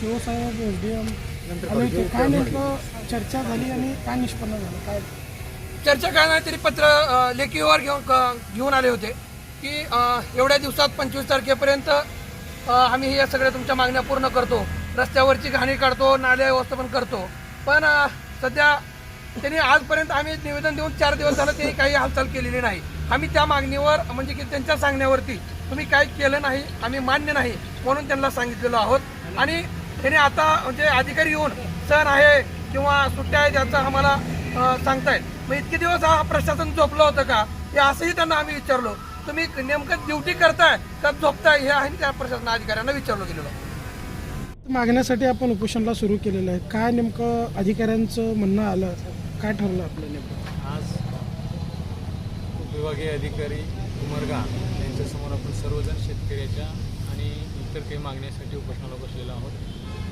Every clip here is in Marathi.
शिवसाहेब एस डी एम काय नेमकं चर्चा झाली आणि काय निष्पन्न झालं? काय? चर्चा काय नाही तरी पत्र अ, लेखी व्यवहार घेऊन क- घेऊन आले होते की एवढ्या दिवसात पंचवीस तारखेपर्यंत आम्ही या सगळ्या तुमच्या मागण्या पूर्ण करतो. रस्त्यावरची घाणी काढतो नाल्या व्यवस्थापन करतो. पण सध्या त्यांनी आजपर्यंत आम्ही निवेदन देऊन चार दिवस झालं त्यांनी काही हालचाल केलेली नाही. आम्ही त्या मागणीवर म्हणजे की त्यांच्या सांगण्यावरती तुम्ही काय केलं नाही आम्ही मान्य नाही म्हणून त्यांना सांगितलेलो आहोत. आणि त्यांनी आता म्हणजे अधिकारी येऊन सण आहे किंवा सुट्ट्या आहेत याचं आम्हाला सांगतायत. मग इतके दिवस हा प्रशासन झोपलं होतं का? हे असंही त्यांना आम्ही विचारलो. तुम्ही नेमकं ड्युटी करताय का झोपताय हे आहे त्या प्रशासन अधिकाऱ्यांना विचारलं गेलेलं. मागण्यासाठी आपण उपोषणाला सुरू केलेलं आहे. काय नेमकं अधिकाऱ्यांचं म्हणणं आलं? काय ठरलं आपलं नेमकं? आज उपविभागीय अधिकारी उमरगा यांच्यासमोर आपण सर्वजण शेतकऱ्याच्या आणि इतर काही मागण्यासाठी उपोषणाला बसलेलो आहोत.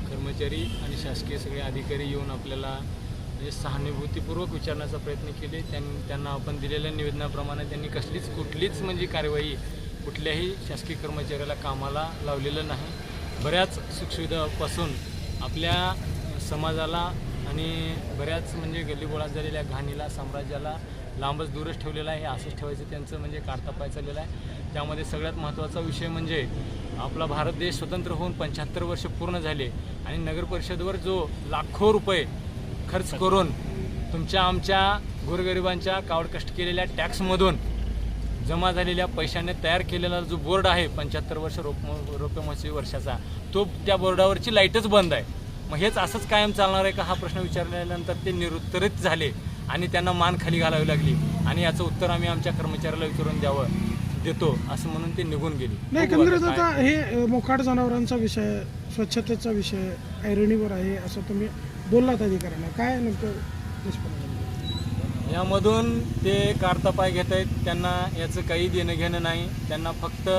कर्मचारी आणि शासकीय सगळे अधिकारी येऊन आपल्याला म्हणजे सहानुभूतीपूर्वक विचारण्याचा प्रयत्न केले. त्यां त्यांना आपण दिलेल्या निवेदनाप्रमाणे त्यांनी कसलीच कुठलीच म्हणजे कार्यवाही कुठल्याही शासकीय कर्मचाऱ्याला कामाला लावलेलं नाही. बऱ्याच सुखसुविधापासून आपल्या समाजाला आणि बऱ्याच म्हणजे गल्लीबोळात झालेल्या घाणीला साम्राज्याला लांबच दूरच ठेवलेला आहे हे असंच ठेवायचं त्यांचं म्हणजे काढतापाय चाललेलं आहे. त्यामध्ये सगळ्यात महत्त्वाचा विषय म्हणजे आपला भारत देश स्वतंत्र होऊन पंच्याहत्तर वर्ष पूर्ण झाले आणि नगर परिषदवर जो लाखो रुपये खर्च करून तुमच्या आमच्या गोरगरिबांच्या कावड कष्ट केलेल्या टॅक्समधून जमा झालेल्या पैशाने तयार केलेला जो बोर्ड आहे पंच्याहत्तर वर्ष रोप रोपे महोत्सवी वर्षाचा तो त्या बोर्डावरची लाईटच बंद आहे. मग हेच असंच कायम चालणार आहे का हा प्रश्न विचारल्यानंतर ते निरुत्तरित झाले. आणि त्यांना मान खाली घालावी लागली. आणि याचं उत्तर आम्ही आमच्या कर्मचाऱ्याला विचारून द्यावं देतो असं म्हणून ते निघून गेले. नाही एकंदरीत आता हे मोकाट जनावरांचा विषय स्वच्छतेचा विषय ऐरणीवर आहे असं तुम्ही बोललात अधिकाऱ्यांना. काय नेमकं? यामधून ते काढता पाय घेत आहेत त्यांना याचं काही देणं घेणं नाही. त्यांना फक्त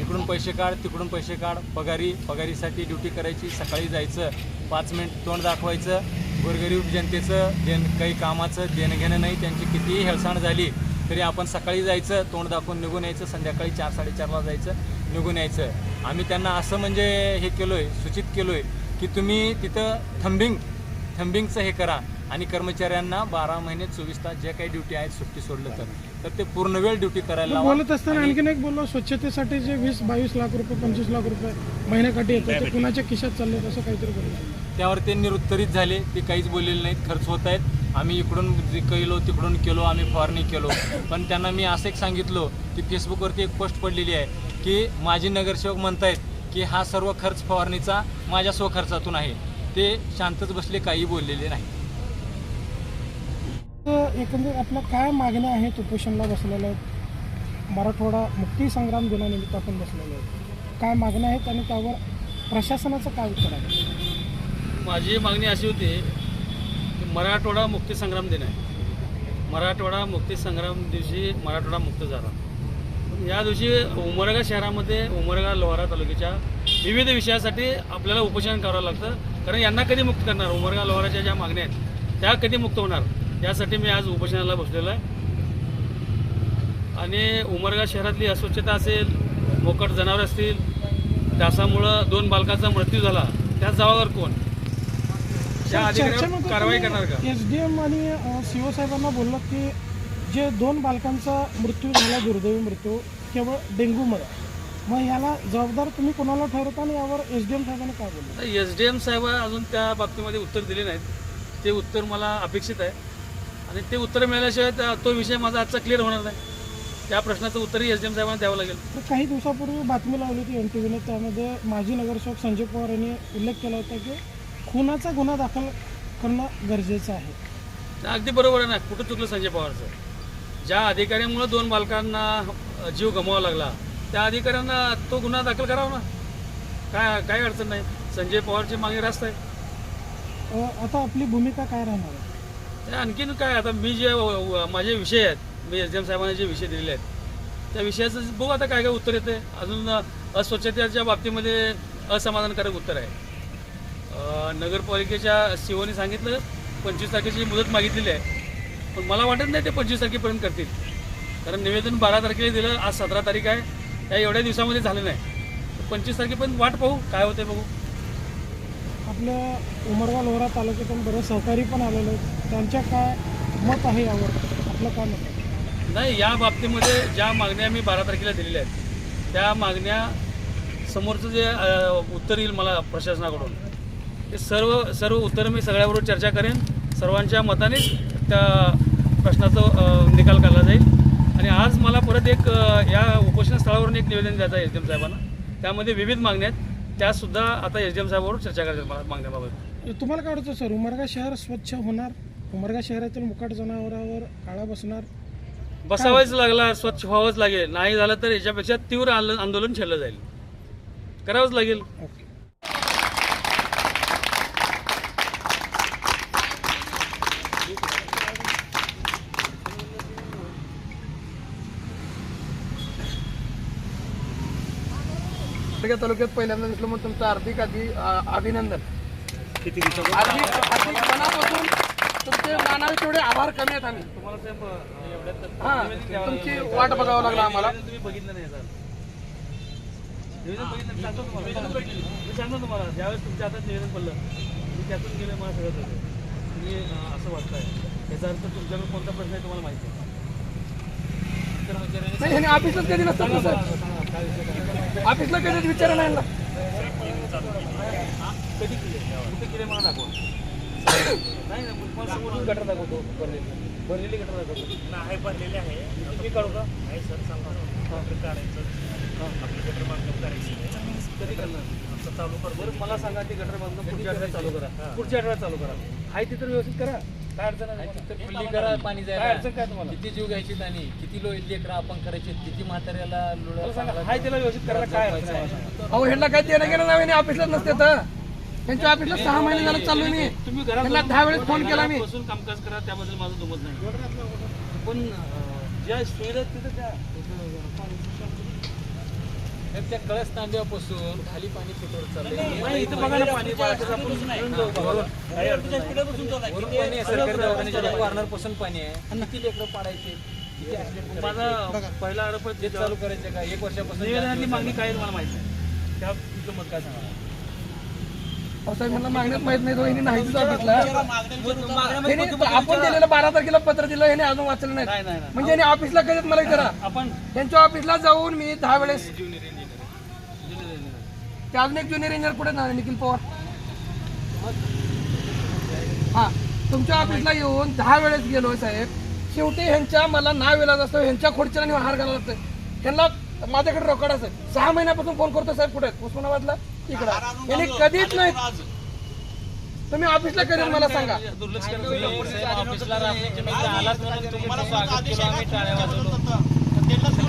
इकडून पैसे काढ तिकडून पैसे काढ. पगारी पगारीसाठी ड्युटी करायची सकाळी जायचं. पाच मिनिट तोंड दाखवायचं. गोरगरीब जनतेचं देण काही कामाचं देणंघेणं नाही. त्यांची कितीही हेळसाण झाली तरी आपण सकाळी जायचं तोंड दाखवून निघून यायचं संध्याकाळी चार साडेचारला जायचं निघून यायचं. आम्ही त्यांना असं म्हणजे हे केलो आहे सूचित केलो आहे की तुम्ही तिथं थंबिंग थंबिंगचं हे करा. आणि कर्मचाऱ्यांना बारा महिने चोवीस तास ज्या काही ड्युटी आहेत सुट्टी सोडलं तर. तर ते पूर्ण वेळ ड्युटी करायला लावा. बोलत असताना आणि आणखीन एक बोललो स्वच्छतेसाठी जे वीस बावीस लाख रुपये पंचवीस लाख रुपये महिन्याकाठी येतात ते कुणाच्या खिशात चालले असं काहीतरी बोललं. त्यावर ते निरुत्तरित झाले ते काहीच बोललेले नाहीत खर्च होत आहेत. आम्ही इकडून जे केलो तिकडून केलो आम्ही फवारणी केलो. पण त्यांना मी असं एक सांगितलो की फेसबुकवरती एक पोस्ट पडलेली आहे की माजी नगरसेवक म्हणतायत की हा सर्व खर्च फवारणीचा माझ्या स्वखर्चातून आहे. ते शांतच बसले काही बोललेले नाही एकंदरीत आपल्या काय मागण्या आहेत उपोषणला बसलेल्या आहेत? मराठवाडा मुक्ती संग्राम दिनानिमित्त आपण बसलेलो आहेत. काय मागण्या आहेत आणि त्यावर प्रशासनाचं काय उत्तर आहे? माझी मागणी अशी होती की मराठवाडा मुक्तीसंग्राम दिन आहे. मराठवाडा मुक्तीसंग्राम दिवशी मराठवाडा मुक्त झाला. या दिवशी उमरगा शहरामध्ये उमरगा लोहारा तालुक्याच्या विविध विषयासाठी आपल्याला उपोषण करावं लागतं. कारण यांना कधी मुक्त करणार? उमरगा लोहाराच्या ज्या मागण्या आहेत त्या कधी मुक्त होणार? यासाठी मी आज उपोषणाला बसलेलो आहे. आणि उमरगा शहरातली अस्वच्छता असेल मोकट जनावर असतील डासामुळं दोन बालकांचा मृत्यू झाला. त्या जबाबदार कोण? त्या अधिकाऱ्यावर कारवाई करणार का? एस डी एम आणि सीओ साहेबांना बोललो की जे दोन बालकांचा मृत्यू झाला दुर्दैवी मृत्यू केवळ डेंग्यूमुळे मग याला जबाबदार तुम्ही कोणाला ठरवता आणि यावर एस डी एम साहेबांनी काय बोललं? एस डी एम साहेब अजून त्या बाबतीमध्ये उत्तर दिले नाहीत. ते उत्तर मला अपेक्षित आहे. आणि ते उत्तर मिळाल्याशिवाय तो विषय माझा आजचा क्लिअर होणार नाही. त्या प्रश्नाचं उत्तरही एस डी एम साहेबांना द्यावं लागेल. तर काही दिवसापूर्वी बातमी लावली होती एन टी व्हीने त्यामध्ये माजी नगरसेवक संजय पवार यांनी उल्लेख केला होता की खुनाचा गुन्हा दाखल करणं गरजेचं आहे. अगदी बरोबर आहे ना कुठं चुकलं संजय पवारचं? ज्या अधिकाऱ्यामुळे दोन बालकांना जीव गमवावा लागला त्या अधिकाऱ्यांना तो गुन्हा दाखल करावा ना? काय काय अडचण नाही. संजय पवारची मागणी रास्त आहे. आता आपली भूमिका काय राहणार आहे? आणखीन काय आता मी जे व- माझे विषय आहेत मी एस डी एम साहेबांनी जे विषय दिलेले आहेत त्या विषयाचं बघू आता काय काय उत्तर येते अजून अस्वच्छतेच्या बाबतीमध्ये असमाधानकारक उत्तर आहे. नगरपालिकेच्या सीओने सांगितलं पंचवीस तारखेची मुदत मागितलेली आहे. पण मला वाटत नाही ते पंचवीस तारखेपर्यंत करतील. कारण निवेदन बारा तारखेला दिलं आज सतरा तारीख आहे. या एवढ्या दिवसामध्ये झालं नाही. पंचवीस तारखेपर्यंत वाट पाहू काय होते बघू. आपल्या उमरगा लोहरा तालुक्यातून बरेच सहकारी पण आलेले आहेत. त्यांच्या काय मत आहे यावर? आपलं काय मत नाही या बाबतीमध्ये ज्या मागण्या मी बारा तारखेला दिलेल्या आहेत त्या मागण्या समोरचं जे उत्तर येईल मला प्रशासनाकडून ते सर्व सर्व उत्तर मी सगळ्याबरोबर चर्चा करेन. सर्वांच्या मतानेच त्या प्रश्नाचा निकाल काढला जाईल. आणि आज मला परत एक या उपोषण स्थळावरून एक निवेदन द्यायचं आहे एस डी एम साहेबांना. त्यामध्ये विविध मागण्या आहेत. त्या सुद्धा आता एस डी एम साहेबाबरोबर चर्चा करायची मला मागण्याबाबत. तुम्हाला काय वाटतं सर उमरगा शहर स्वच्छ होणार? उमरगा शहरातील मुकाट जनावरावर काळा बसणार? बसावायच लागला स्वच्छ व्हावंच लागेल. नाही झालं तर याच्यापेक्षा तीव्र आंदोलन आंदोलन छेडलं जाईल. करावंच लागेल. सगळ्या तालुक्यात पहिल्यांदा दिसलं मग तुमचं हार्दिक आधी अभिनंदन. हार्दिक हार्दिक मनापासून तुमचे मानावे तेवढे आभार कमी आहेत आम्ही. हा तुमची वाट बघावं लागलं आम्हाला. तुम्ही बघितलं नाही सर निवेदन बघितलं सांगतो तुम्हाला. मी सांगतो तुम्हाला ज्यावेळेस तुमच्या हातात निवेदन पडलं मी त्यातून गेलं मला सगळं होतं तुम्ही अं, असं वाटताय याचा अर्थ तुमच्याकडे कोणता प्रश्न आहे तुम्हाला माहिती आहे. नाही ह्याने ऑफिसलाच कधी नसतं ना सर? ऑफिसला कधीच विचार नाही ना कधी केले कुठे केले मला दाखवा नाही ना मला समोरून गटर दाखवतो. भरलेली भरलेली गटर दाखवतो आहे भरलेले आहे मी काढू का आहे सर सांगा काढायचं आपली गटर बांधकाम करायची कधी करणार आमचं चालू बरं मला सांगा ती गटर बांधणं पुढच्या आठवड्यात चालू करा. पुढच्या आठवड्यात चालू करा. हाय ती तर व्यवस्थित करा. काय अडचण आहे तुम्हाला? फुल्ली करा पाणी काय जायला अडचण काय तुम्हाला? किती जीव घ्यायची आणि किती लो लेकरं आपण करायचे? किती म्हाताऱ्याला मला लुळा सांगा. हाय तिला व्यवस्थित करायला काय अडचण आहे. अहो ह्यांना काय देणं घेणं नाही ऑफिसलाच नसते तर. त्यांच्या ऑफिसला सहा महिने झालं चाललोय मी. तुम्ही त्यांना दहा वेळेस फोन केला मी. बसून कामकाज करा त्याबद्दल माझं दुमत नाही. पण अं, ज्या सुविधा आहेत तिथं त्या तर त्या कळस तांब्यापासून खाली पाणी कुठवर चाललंय. नाही, पासून पाणी आहे. आणि किती लेकरं पाडायचे? माझा पहिला आरोप ते चालू करायचे का? एक वर्षापासून निवेदनातली मागणी काय मला माहिती आहे? त्या तुमचं मत काय सांगा? मागण्यात माहीत नाही नाहीच ऑफिसला ह्यांनी आपण दिलेलं बारा तारखेला पत्र दिलं ह्याने अजून वाचलं नाही नाही नाही नाही. म्हणजे ऑफिसला कधीच मला विचारा आपण त्यांच्या ऑफिसला जाऊन मी दहा वेळेस ते अजून एक ज्युनियर इंजिनियर कुठे ना निखिल पवार. हा तुमच्या ऑफिसला येऊन दहा वेळेस गेलो साहेब. शेवटी ह्यांच्या मला नाव वेळा असतो ह्यांच्या खुर्चीला आणि हार घालायला लागतं त्यांना माझ्याकडे रोकड असत सहा महिन्यापासून फोन करतो साहेब कुठे? उस्मानाबादला? इकडं. यांनी कधीच नाही तुम्ही ऑफिसला करेल मला सांगा. दुर्लक्ष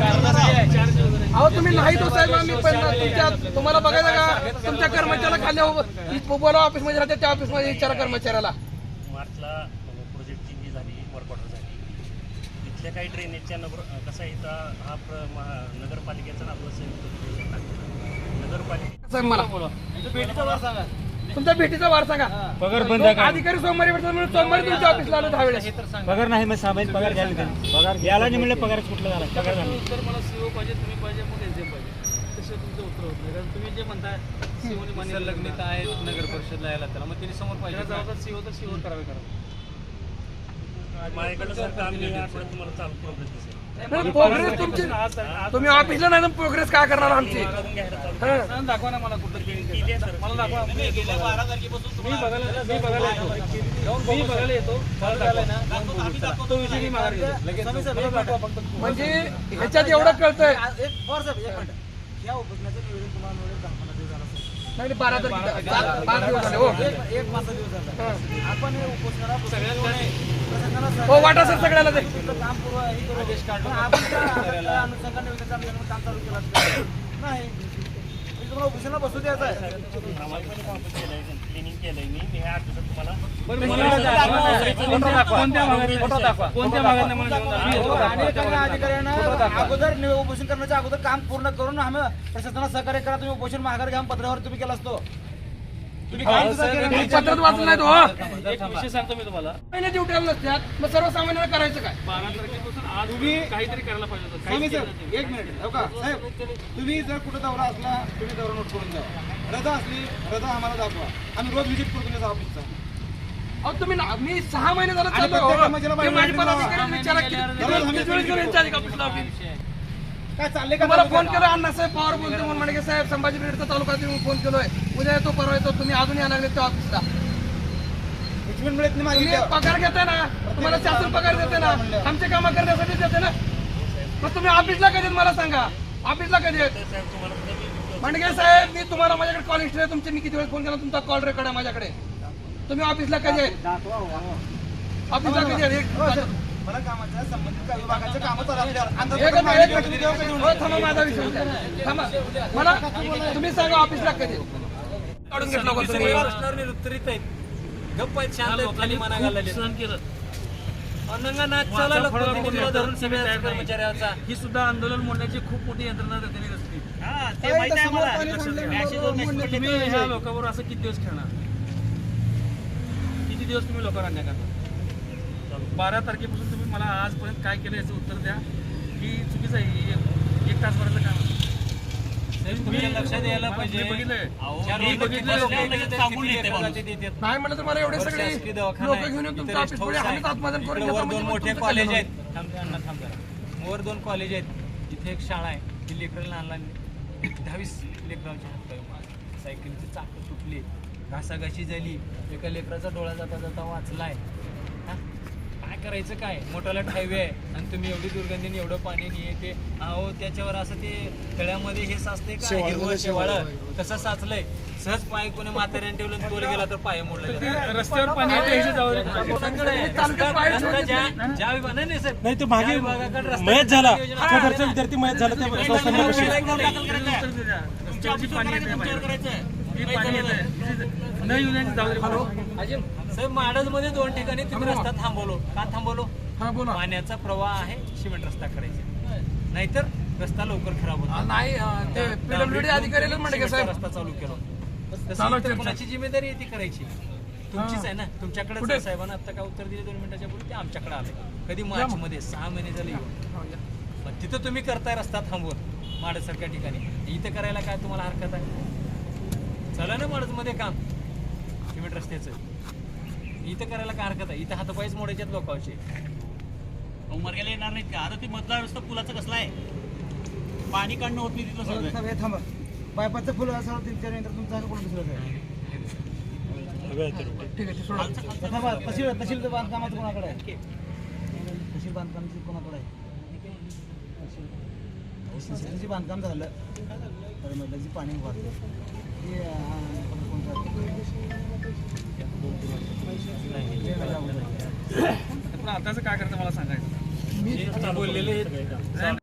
अहो तुम्ही नाही तो साहेब आम्ही पहिला तुमच्या तुम्हाला बघायचं का? तुमच्या कर्मचाऱ्याला खाली उभं- बोला ऑफिसमध्ये राहते त्या ऑफिसमध्ये विचारा कर्मचाऱ्याला. मार्चला प्रोजेक्टची जी झाली वर्क ऑर्डर झाली. तिथल्या काही ड्रेनेजच्या नगर कसं आहे इथं? हा नगरपालिकेचा ना आपलं संयुक्त. नगरपालिका साहेब मला तुमच्या भेटीचा वार सांगा. पगार बंद अधिकारी सोमवारी भेटतात म्हणून सोमवारी तुमच्या ऑफिसला आलो दहा वेळेस. पगार नाही मग पगार द्यायला नाही. पगार द्यायला नाही म्हणलं पगार कुठला झाला? पगार झाला. नाही. तर मला सीओ पाहिजे तुम्ही पाहिजे मग एनजीएम पाहिजे. तसं तुमचं उत्तर होत नाही. कारण तुम्ही जे म्हणताय सीओने मान्य संलग्नित आहेत नगर परिषदला यायला त्याला. मग तिने समोर पाहिजे जबाबदार सीओ तर सीओ करावे करा माझ्याकडं सर काम आठवड्यात तुम्हाला चालू प्रोग्रेस दिसेल प्रोग्रेस तुमची. तुम्ही ऑफिसला नाही तर प्रोग्रेस काय करणार आमची? हं. दाखवा ना मला कुठं क्लिनिक मला दाखवा मी येतो. बघायला. मी बघायला मी बघायला विषय म्हणजे ह्याच्यात एवढं कळतंय. नाही बारा तारखेला. चार- पाच दिवस झाले हो. हं. हो वाटा सर सगळ्याला ते क्लिनिंग केलंय मी मी ह्या आठ दिवसात तुम्हाला बरं, मला दाखवा. कोणत्या भागात फोटो दाखवा कोणत्या भागात नाही. मला घेऊन जा. मी येतो अगोदर उपोषण करण्याच्या अगोदर काम पूर्ण करून आम्ही प्रशासनाला सहकार्य करा तुम्ही उपोषण माघार घ्या पत्रावर तुम्ही केला असतो पत्रात वाचलं नाही तो हो. एक विषय सांगतो मी तुम्हाला. महिने ड्युटी नसतात मग सर्वसामान्यांना करायचं काय? बारा तारखेपासून आज काहीतरी करायला पाहिजे होतं. एक मिनिट हो का? साहेब तुम्ही जर कुठं दौरा असला तुम्ही दौरा नोट करून द्या. रजा असली रजा आम्हाला दाखवा. आम्ही रोज व्हिजिट करतो तुमच्या ऑफिसचा अहो तुम्ही मी सहा महिने झालं चाललो हो. विचारा काय चाललंय का तुम्हाला तालुक्यात? फोन केला अण्णासाहेब पवार बोलते म्हणून. म्हणजे साहेब संभाजी ब्रिगेडचा तालुका फोन केलोय. उद्या येतो परवा येतो. तुम्ही अजून या लागले त्या ऑफिसला. Treatment मिळत नाही माझी तुम्ही पगार घेताय ना. तुम्हाला शासन पगार देते ना. आमचे कामं करण्यासाठी देते ना. मग तुम्ही ऑफिसला कधी मला सांगा. ऑफिसला कधी म्हणजे साहेब मी तुम्हाला माझ्याकडे कॉल हिस्ट्री आहे. तुमची मी किती वेळ फोन केला तुमचा कॉल रेकॉर्ड आहे माझ्याकडे. तुम्ही ऑफिसला कधी आहे ऑफिसला कधी आहे हो, कामाच्या संबंधित कामं हो, थांबा माझा विषय होता. थांबा. मला तुम्ही सांगा ऑफिसला कधी? काढून घेतलं होतं तुम्ही. प्रश्नावर उत्तरित आहेत. गप्प आहेत शांत खाली मना केलं. चालला धरून. सगळ्या. कर्मचाऱ्याचा ही सुद्धा आंदोलन मोडण्याची खूप मोठी यंत्रणा त्यांनी रचली हा ते माहिती आहे मला तुम्ही ह्या लोकांवर असं किती दिवस खेळणार? किती दिवस तुम्ही लोकांवर अन्याय करणार? बारा तारखेपासून तुम्ही मला आजपर्यंत काय केलं याचं उत्तर द्या. की चुकीचं आहे हे एक तासभराचं काम आहे. तुम्ही लक्षात यायला पाहिजे. नाही म्हणलं तर मला एवढे सगळे लोक घेऊन येऊन ऑफिस पुढे आत्मदान करून इकडे घेता वर म्हणजे दोन मोठे तुमचं कॉलेज आहेत. थांब अण्णा थांब जरा. वर दोन कॉलेज आहेत. इथे एक शाळा आहे. ती लेकरं लहान लहान दहावीस लेकरांची हात सायकलची चाकं तुटली. घासाघाशी झाली. एका लेकराचा डोळा जाता जाता वाचलाय. हा? करायचं काय? मोठाला हायवे आहे आणि तुम्ही एवढी दुर्गंधीने एवढं पाणी नाही ते. अहो त्याच्यावर असं ते तळ्यामध्ये हे साचते का? हिरवं शेवाळ. कसं साचलंय. सहज पाय कोणी म्हाताऱ्याने ठेवलं आणि तोल गेला तर पाय मोडला गेला. रस्त्यावर पाणी येतं रस्ता ज्या- ज्या विभाग- नाही, नाही, साहेब. नाही ते ज्या मागे विभागाकडे रस्ता- मयत झाला. योजना- त्या घरचा विद्यार्थी मयत झाला त्या पाणी येते ही पाणी येते न येऊन अजय, साहेब माडजमध्ये दोन ठिकाणी तुम्ही रस्ता थांबवलो. का थांबवलो? हा बोला. पाण्याचा प्रवाह आहे सिमेंट रस्ता करायचा नाहीतर रस्ता लवकर खराब हा, होतो नाही ते पीडब्ल्यूडी अधिकाऱ्याला म्हणले साहेब? रस्ता चालू केला. कोणाची जिम्मेदारी आहे ती करायची. तुमचीच आहे ना? तुमच्याकडे? साहेबांना आता काय उत्तर दिले दोन मिनिटाच्या पूर्वी ते आमच्याकडे आले. कधी मार्च मध्ये सहा महिने झाले येऊन. मग तिथं तुम्ही करताय रस्ता थांबवून माडसारख्या ठिकाणी. इथं करायला काय तुम्हाला हरकत आहे? चला ना माडजमध्ये काम. सिमेंट रस्त्याचं. इथं करायला काय हरकत आहे? इथं हातपायच मोडायच्यात लोकांचे. उमरग्याला येणार नाहीत का? आता ती मतदार रस्ता पुलाचं कसला आहे? पाणी काढणं होत नाही तिथलं सगळं. थांबा, थांबा. बायपाचं फुलं असं तुमच्या नंतर तुमचा कोण दुसरं आहे ठीक आहे ते सोडा. थांबा तहसील तहसील बांधकामाचं कोणाकडे आहे? तहसील बांधकामाचं कोणाकडे आहे? तहसीलचं बांधकाम झालं. तर म्हटलं जे पाणी वाहतं. ते अं, कोणतं? पण आताचं काय करतं मला सांगायचं? बोललेले